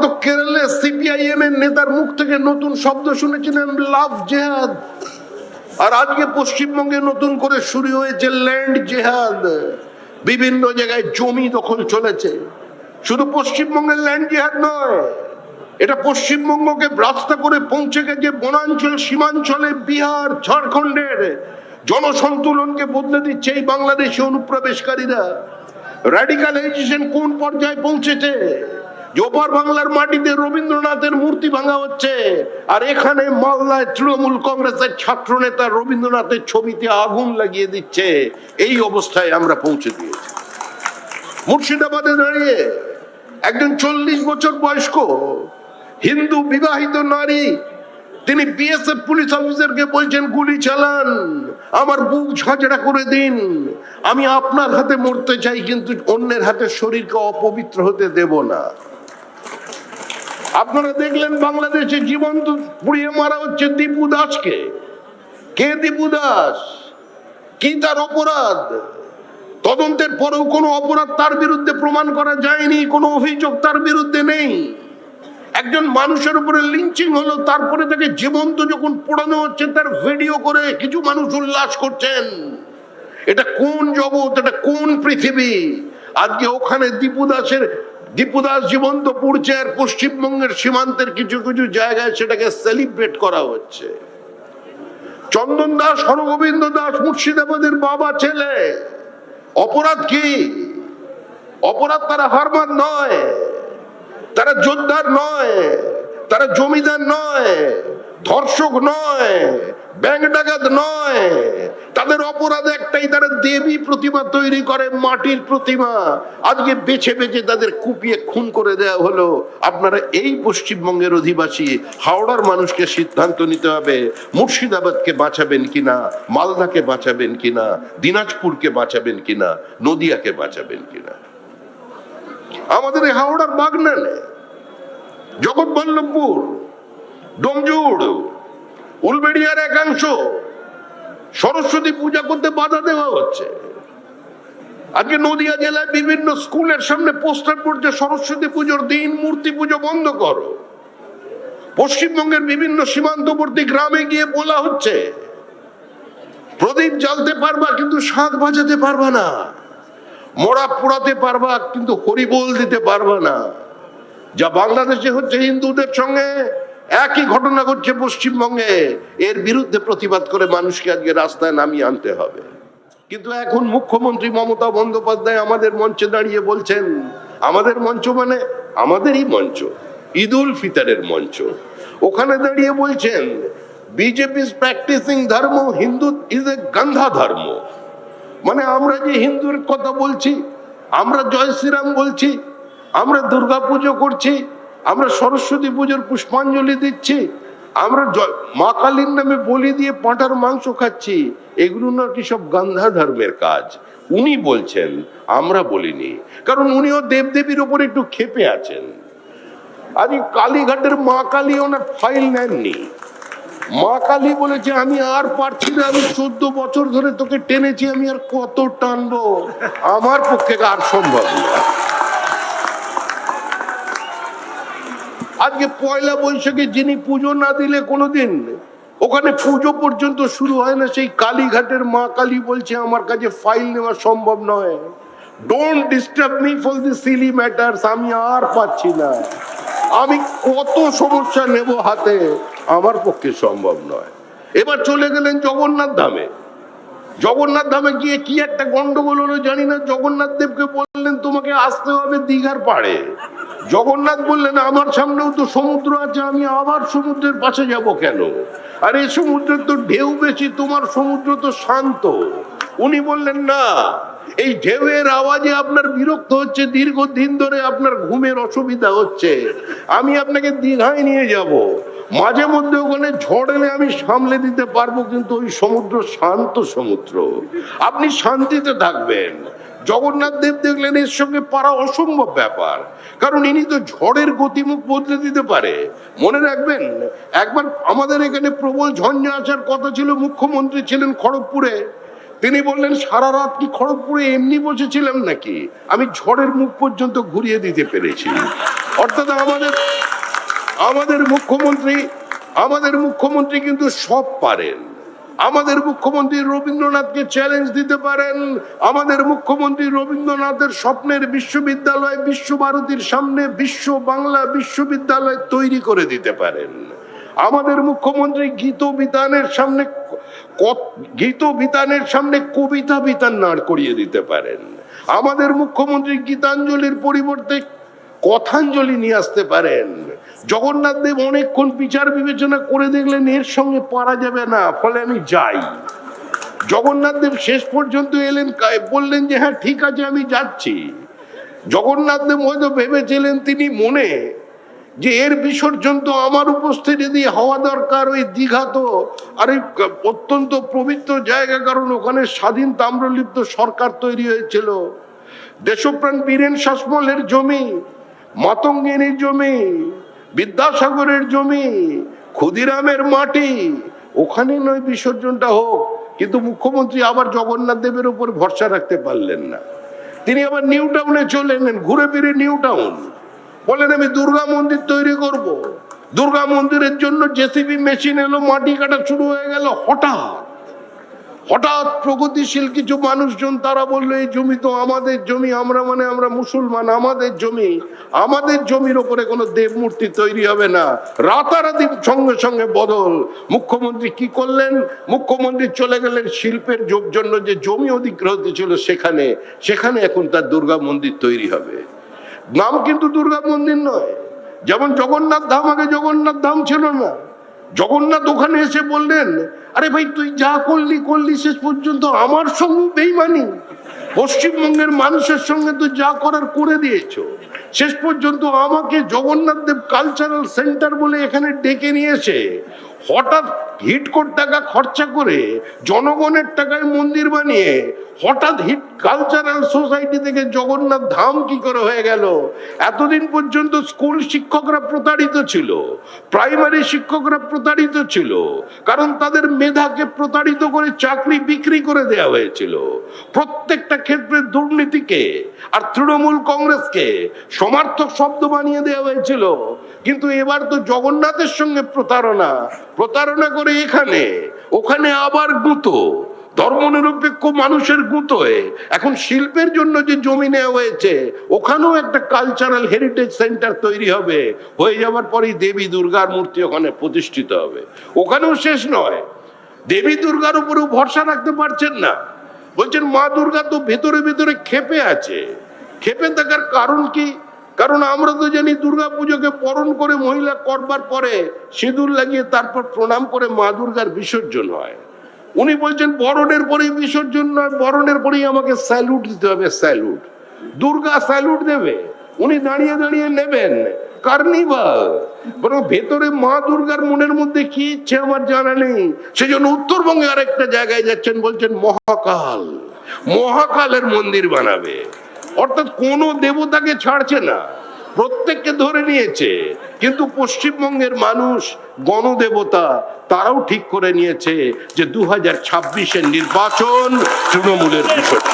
তো কেরলে সিপিআইএম এর নেতার মুখ থেকে নতুন শব্দ শুনেছিলেন, লাভ জেহাদ। আর আজকে পশ্চিমবঙ্গে নতুন করে শুরু হয়েছে ল্যান্ড জেহাদ। বিভিন্ন জায়গায় জমি দখল চলেছে। শুধু পশ্চিমবঙ্গের ল্যান্ড জেহাদ নয়, এটা পশ্চিমবঙ্গকে রাস্তা করে পৌঁছে গেছে বনাঞ্চল, সীমাঞ্চলে বিহার, ঝাড়খণ্ডের। জনসন্তুলনকে বদলে দিচ্ছে এই বাংলাদেশি অনুপ্রবেশকারীরা। র্যাডিকালাইজেশন কোন পর্যায়ে পৌঁছেছে? যে ওপার বাংলার মাটিতে রবীন্দ্রনাথের মূর্তি ভাঙা হচ্ছে। আর এখানে মালদায় তৃণমূল কংগ্রেসের ছাত্র নেতা রবীন্দ্রনাথের ছবিতে আগুন লাগিয়ে দিচ্ছে। এই অবস্থায় আমরা পৌঁছে দিয়েছি। মুর্শিদাবাদে দাঁড়িয়ে একজন চল্লিশ বছর বয়স্ক হিন্দু বিবাহিত নারী, তিনি বিএসএফ পুলিশ অফিসারকে বলছেন, গুলি চালান, আমার বুক ঝাঁঝরা করে দিন। আমি আপনার হাতে মরতে চাই, কিন্তু অন্যের হাতে শরীরকে অপবিত্র হতে দেব না। আপনারা দেখলেন বাংলাদেশে জীবন্ত পুড়িয়ে মারা হচ্ছে দীপু দাসকে। কে দীপু দাস? কি তার অপরাধ? তদন্তের পরেও কোনো অপরাধ তার বিরুদ্ধে প্রমাণ করা যায়নি, কোনো অভিযোগ তার বিরুদ্ধে নেই। একজন মানুষের উপরে লিঞ্চিং হলো, তারপরে তাকে জীবন্ত যখন পোড়ানো হচ্ছে, তার ভিডিও করে কিছু মানুষ উল্লাস করছেন। এটা কোন জগৎ? এটা কোন পৃথিবী? আজকে ওখানে দীপু দাসের দীপু দাস জীবন্ত আর পশ্চিমবঙ্গের সীমান্তের কিছু কিছু জায়গায় সেটাকে সেলিব্রেট করা হচ্ছে। চন্দন দাস, হরগোবিন্দ দাস, মুর্শিদাবাদের বাবা ছেলে। অপরাধ কি? অপরাধ তারা হারমান নয়, তারা যোদ্ধার নয়, তারা জমিদার নয়। ধর্ষক নয়, ব্যাংক ডাকাত নয়। তাদের অপরাধ একটাই তারা দেবী প্রতিমা তৈরি করে, মাটির প্রতিমা। আজকে বেছে বেছে তাদের কুপিয়ে খুন করে দেওয়া হলো। আপনারা এই পশ্চিমবঙ্গের অধিবাসী, হাওড়ার মানুষকে সিদ্ধান্ত নিতে হবে, মুর্শিদাবাদকে বাঁচাবেন কিনা, মালদাকে বাঁচাবেন কিনা, দিনাজপুরকে বাঁচাবেন কিনা, নদিয়াকে বাঁচাবেন কিনা। আমাদের এই হাওড়ার বাগনানে জগৎবল্লভপুর ডোমজুড় উলবেড়িয়ার একাংশ সরস্বতী পূজা করতে বাধা দেওয়া হচ্ছে। আজকে নদিয়া জেলায় বিভিন্ন স্কুলের সামনে পোস্টার পড়ছে, সরস্বতী পুজোর দিন মূর্তি পুজো বন্ধ করো। পশ্চিমবঙ্গের বিভিন্ন সীমান্তবর্তী গ্রামে গিয়ে বলা হচ্ছে, প্রদীপ জ্বালতে পারবা কিন্তু শাঁখ বাজাতে পারবা না মরা পোড়াতে পারবা কিন্তু হরিবোল দিতে পারবা না। যা বাংলাদেশে হচ্ছে হিন্দুদের সঙ্গে একই ঘটনা ঘটছে পশ্চিমবঙ্গে। এর বিরুদ্ধে প্রতিবাদ করে মানুষকে আজকে রাস্তায় নামিয়ে আনতে হবে। কিন্তু এখন মুখ্যমন্ত্রী মমতা বন্দ্যোপাধ্যায় আমাদের মঞ্চে দাঁড়িয়ে বলছেন, আমাদের মঞ্চ মানে আমাদেরই মঞ্চ ঈদুল ফিতরের মঞ্চ। ওখানে দাঁড়িয়ে বলছেন, বিজেপি প্র্যাকটিসিং ধর্ম, হিন্দু ইজ এ গান্ধা ধর্ম। মানে আমরা যে হিন্দুর কথা বলছি, আমরা জয় শ্রীরাম বলছি, আমরা দুর্গা পুজো করছি আমরা সরস্বতী পুজোর পুষ্পাঞ্জলি দিচ্ছি, আমরা মা কালীর নামে বলি দিয়ে পাঁটার মাংস খাচ্ছি, এগুলো নাকি সব গান্ধা ধর্মের কাজ। উনি বলছেন, আমরা বলিনি, কারণ উনিও দেবদেবীর ওপর একটু ক্ষেপে আছেন। আজ কালীঘাটের মা কালী ওনার ফাইল নেননি। মা কালী বলেছে, আমি আর পারছি না, আমি চোদ্দ বছর ধরে তোকে টেনেছি, আমি আর কত টানবো? আমার পক্ষে আর সম্ভব না। আজকে পয়লা বৈশাখে যিনি পুজো না দিলে কোনোদিন ওখানে পুজো পর্যন্ত শুরু হয় না, সেই কালীঘাটের মা কালী বলছে, আমার কাছে ফাইল নেওয়া সম্ভব নয়। Don't disturb me for the silly matters আমি আর পাচ্ছি না। আমি কত সমস্যা নেব হাতে, আমার পক্ষে সম্ভব নয়। এবার চলে গেলেন জগন্নাথ ধামে। জগন্নাথ ধামে গিয়ে কি একটা গন্ডগোল হলো জানি না, জগন্নাথ দেবকে বললেন, তোমাকে আসতে হবে দীঘার পাড়ে। জগন্নাথ বললেন, আমার সামনেও তো সমুদ্র আছে, আমি আবার সমুদ্রের পাশে যাব কেন? আর এই সমুদ্রের তো ঢেউ বেশি, তোমার সমুদ্র তো শান্ত। উনি বললেন, না, এই ঢেউয়ের আওয়াজে আপনার বিরক্ত হচ্ছে, দীর্ঘদিন ধরে আপনার ঘুমের অসুবিধা হচ্ছে। আমি আপনাকে দীঘায় নিয়ে যাব। মাঝে মধ্যে ওখানে ঝড় এলে আমি সামলে দিতে পারব, কিন্তু ওই সমুদ্র শান্ত সমুদ্র। আপনি শান্তিতে থাকবেন। জগন্নাথ দেব দেখলেন এর সঙ্গে পারা অসম্ভব ব্যাপার। কারণ ইনি তো ঝড়ের গতিমুখ বদলে দিতে পারে। মনে রাখবেন, একবার আমাদের এখানে প্রবল ঝঞ্ঝা আসার কথা ছিল, মুখ্যমন্ত্রী ছিলেন খড়গপুরে। তিনি বললেন, সারা রাত কি খড়গপুরে এমনি বসেছিলাম নাকি? আমি ঝড়ের মুখ পর্যন্ত ঘুরিয়ে দিতে পেরেছি। অর্থাৎ আমাদের আমাদের মুখ্যমন্ত্রী আমাদের মুখ্যমন্ত্রী কিন্তু সব পারেন। আমাদের মুখ্যমন্ত্রী রবীন্দ্রনাথকে চ্যালেঞ্জ দিতে পারেন। আমাদের মুখ্যমন্ত্রী রবীন্দ্রনাথের স্বপ্নের বিশ্ববিদ্যালয় বিশ্বভারতীর সামনে বিশ্ব বাংলা বিশ্ববিদ্যালয় তৈরি করে দিতে পারেন। আমাদের মুখ্যমন্ত্রী গীত বিতানের সামনে গীত বিতানের সামনে কবিতা বিতান নাড় করিয়ে দিতে পারেন। আমাদের মুখ্যমন্ত্রী গীতাঞ্জলির পরিবর্তে কথাঞ্জলি নিয়ে আসতে পারেন। জগন্নাথ দেব অনেকক্ষণ বিচার বিবেচনা করে দেখলেন এর সঙ্গে পারা যাবে না, ফলে আমি যাই। জগন্নাথ দেব শেষ পর্যন্ত এলেন বললেন যে হ্যাঁ ঠিক আছে, আমি যাচ্ছি। জগন্নাথ দেব হয়তো ভেবেছিলেন তিনি মনে যে, এর বিসর্জন তো আমার উপস্থিতি দিয়ে হওয়া দরকার, ওই দীঘা তো আর অত্যন্ত পবিত্র জায়গা, কারণ ওখানে স্বাধীন তাম্রলিপ্ত সরকার তৈরি হয়েছিল। দেশপ্রাণ বীরেন শাসমলের জমি, মাতঙ্গিনীর জমি বিদ্যাসাগরের জমি, ক্ষুদিরামের মাটি ওখানে নয় বিসর্জনটা হোক। কিন্তু মুখ্যমন্ত্রী আবার জগন্নাথ দেবের উপর ভরসা রাখতে পারলেন না। তিনি আবার নিউ টাউনে চলে এলেন, ঘুরে ফিরে নিউ টাউন। বলেন, আমি দুর্গা মন্দির তৈরি করব। দুর্গা মন্দিরের জন্য জেসিবি মেশিন এলো, মাটি কাটা শুরু হয়ে গেল, হঠাৎ। হঠাৎ প্রগতিশীল কিছু মানুষজন তারা বলল, এই জমি তো আমাদের জমি, আমরা মানে আমরা মুসলমান, আমাদের জমি, আমাদের জমির ওপরে কোনো দেব মূর্তি তৈরি হবে না। রাতারাতি সঙ্গে সঙ্গে বদল। মুখ্যমন্ত্রী কি করলেন? মুখ্যমন্ত্রী চলে গেলেন শিল্পের জন্য যে জমি অধিগ্রহিত ছিল সেখানে। সেখানে এখন তার দুর্গা মন্দির তৈরি হবে। নাম কিন্তু দুর্গা মন্দির নয়। যেমন জগন্নাথ ধাম আগে জগন্নাথ ধাম ছিল না। জগন্নাথ ওখানে এসে বললেন, আরে ভাই, তুই যা করলি করলি, শেষ পর্যন্ত আমার সঙ্গে বেইমানি। পশ্চিমবঙ্গের মানুষের সঙ্গে তুই যা করার করে দিয়েছ। শেষ পর্যন্ত আমাকে জগন্নাথ দেব কালচারাল সেন্টার বলে এখানে ডেকে নিয়েছে। হঠাৎ হিট কোট টাকা খরচা করে জনগণের টাকায় মন্দির বানিয়ে হঠাৎ হিট কালচারাল সোসাইটি থেকে জগন্নাথ ধাম কি করে হয়ে গেল? এতদিন পর্যন্ত স্কুল শিক্ষকরা প্রতারিত ছিল প্রাইমারি শিক্ষকরা প্রতারিত ছিল, কারণ তাদের মেধাকে প্রতারিত করে চাকরি বিক্রি করে দেওয়া হয়েছিল। প্রত্যেকটা ক্ষেত্রে দুর্নীতিকে আর তৃণমূল কংগ্রেসকে সমার্থক শব্দ বানিয়ে দেওয়া হয়েছিল। কিন্তু এবার তো জগন্নাথের সঙ্গে প্রতারণা প্রতারণা করে এখানে, ওখানে আবার গুঁতো, ধর্মনিরপেক্ষ মানুষের গুঁতোয়। এখন শিল্পের জন্য যে জমি নেওয়া হয়েছে, ওখানেও একটা কালচারাল হেরিটেজ সেন্টার তৈরি হবে। হয়ে যাওয়ার পরেই দেবী দুর্গার মূর্তি ওখানে প্রতিষ্ঠিত হবে। ওখানেও শেষ নয়। দেবী দুর্গার উপরেও ভরসা রাখতে পারছেন না। বলছেন, মা দুর্গা তো ভেতরে ভেতরে খেপে আছে। খেপে থাকার কারণ কি? কারণ আমরা তো জানি দুর্গা পুজোকে পরণ করে মহিলা করবার পরে সিঁদুর লাগিয়ে তারপর প্রণাম করে মা দুর্গার বিসর্জন হয়। উনি বলছেন, বরণের পরেই বিসর্জন নয়, বরণের পরেই আমাকে স্যালুট দিতে হবে, স্যালুট। দুর্গা স্যালুট দেবে, উনি দাঁড়িয়ে দাঁড়িয়ে নেবেন, কার্নিভাল। বরং ভেতরে মা দুর্গার মনের মধ্যে কি ইচ্ছে আমার জানা নেই। সেজন্য উত্তরবঙ্গে আরেকটা জায়গায় যাচ্ছেন, বলছেন, মহাকাল। মহাকালের মন্দির বানাবে। অর্থাৎ কোন দেবতাকে ছাড়ছে না, প্রত্যেককে ধরে নিয়েছে। কিন্তু পশ্চিমবঙ্গের মানুষ, গণদেবতা, তারাও ঠিক করে নিয়েছে যে দু হাজার নির্বাচন তৃণমূলের বিষয়